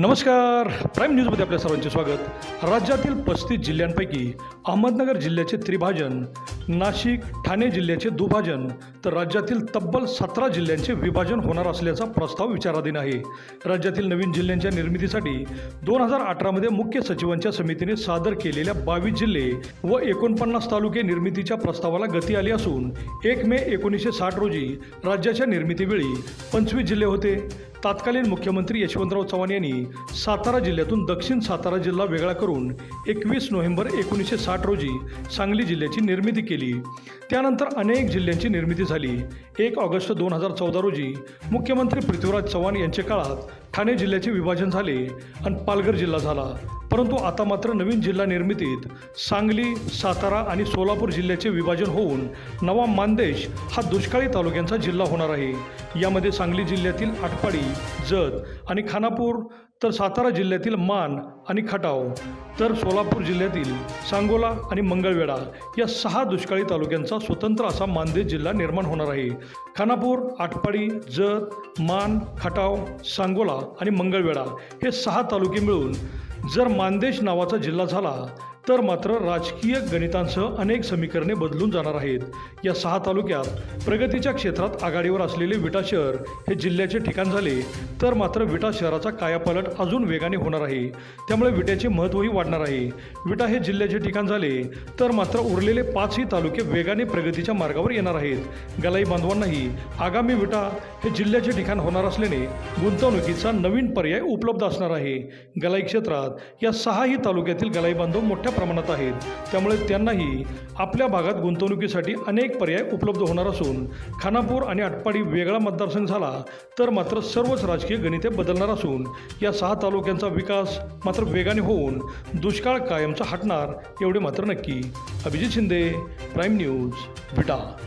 नमस्कार. प्राईम न्यूजमध्ये आपल्या सर्वांचे स्वागत. राज्यातील पस्तीस जिल्ह्यांपैकी अहमदनगर जिल्ह्याचे त्रिभाजन नाशिक ठाणे जिल्ह्याचे दुभाजन तर राज्यातील तब्बल सतरा जिल्ह्यांचे विभाजन होणार असल्याचा प्रस्ताव विचाराधीन आहे. राज्यातील नवीन जिल्ह्यांच्या निर्मितीसाठी दोन हजार अठरामध्ये मुख्य सचिवांच्या समितीने सादर केलेल्या बावीस जिल्हे व एकोणपन्नास तालुके निर्मितीच्या प्रस्तावाला गती आली असून एक मे एकोणीसशे साठ रोजी राज्याच्या निर्मितीवेळी पंचवीस जिल्हे होते. तत्कालीन मुख्यमंत्री यशवंतराव चव्हाण यांनी सातारा जिल्ह्यातून दक्षिण सातारा जिल्हा वेगळा करून एकवीस नोव्हेंबर एकोणीसशे साठ रोजी सांगली जिल्ह्याची निर्मिती केली. त्यानंतर अनेक जिल्ह्यांची निर्मिती झाली. एक ऑगस्ट दोन हजार चौदा रोजी मुख्यमंत्री पृथ्वीराज चव्हाण यांच्या काळात ठाणे जिल्ह्याचे विभाजन झाले आणि पालघर जिल्हा झाला. परंतु आता मात्र नवीन जिल्हा निर्मितीत सांगली सातारा आणि सोलापूर जिल्ह्याचे विभाजन होऊन नवा मानदेश हा दुष्काळी तालुक्यांचा जिल्हा होणार आहे. यामध्ये सांगली जिल्ह्यातील आटपाडी जत आणि खानापूर तर सातारा जिल्ह्यातील मान आणि खटाव तर सोलापूर जिल्ह्यातील सांगोला आणि मंगळवेढा या सहा दुष्काळी तालुक्यांचा स्वतंत्र असा मानदेश जिल्हा निर्माण होणार आहे. खानापूर आटपाडी जत मान खटाव सांगोला आणि मंगळवेढा हे सहा तालुके मिळून जर मानदेश नावाचा जिल्हा झाला तर मात्र राजकीय गणितांसह अनेक समीकरणे बदलून जाणार आहेत. या सहा तालुक्यात प्रगतीच्या क्षेत्रात आघाडीवर असलेले विटा शहर हे जिल्ह्याचे ठिकाण झाले तर मात्र विटा शहराचा कायापालट अजून वेगाने होणार आहे. त्यामुळे विट्याचे महत्त्वही वाढणार आहे. विटा हे जिल्ह्याचे ठिकाण झाले तर मात्र उरलेले पाचही तालुके वेगाने प्रगतीच्या मार्गावर येणार आहेत. गलाई बांधवांनाही आगामी विटा हे जिल्ह्याचे ठिकाण होणार असल्याने गुंतवणुकीचा नवीन पर्याय उपलब्ध असणार आहे. गलाई क्षेत्रात या सहाही तालुक्यातील गलाई बांधव मोठ्या मोठ्या प्रमाणात आहेत. त्यामुळे त्यांनाही आपल्या भागात गुंतवणुकीसाठी अनेक पर्याय उपलब्ध होणार असून खानापूर आणि आटपाडी वेगळा मतदारसंघ झाला तर मात्र सर्वच राजकीय गणिते बदलणार असून या सहा तालुक्यांचा विकास मात्र वेगाने होऊन दुष्काळ कायमचा हटणार एवढे मात्र नक्की. Abhijit Shinde prime news Vita.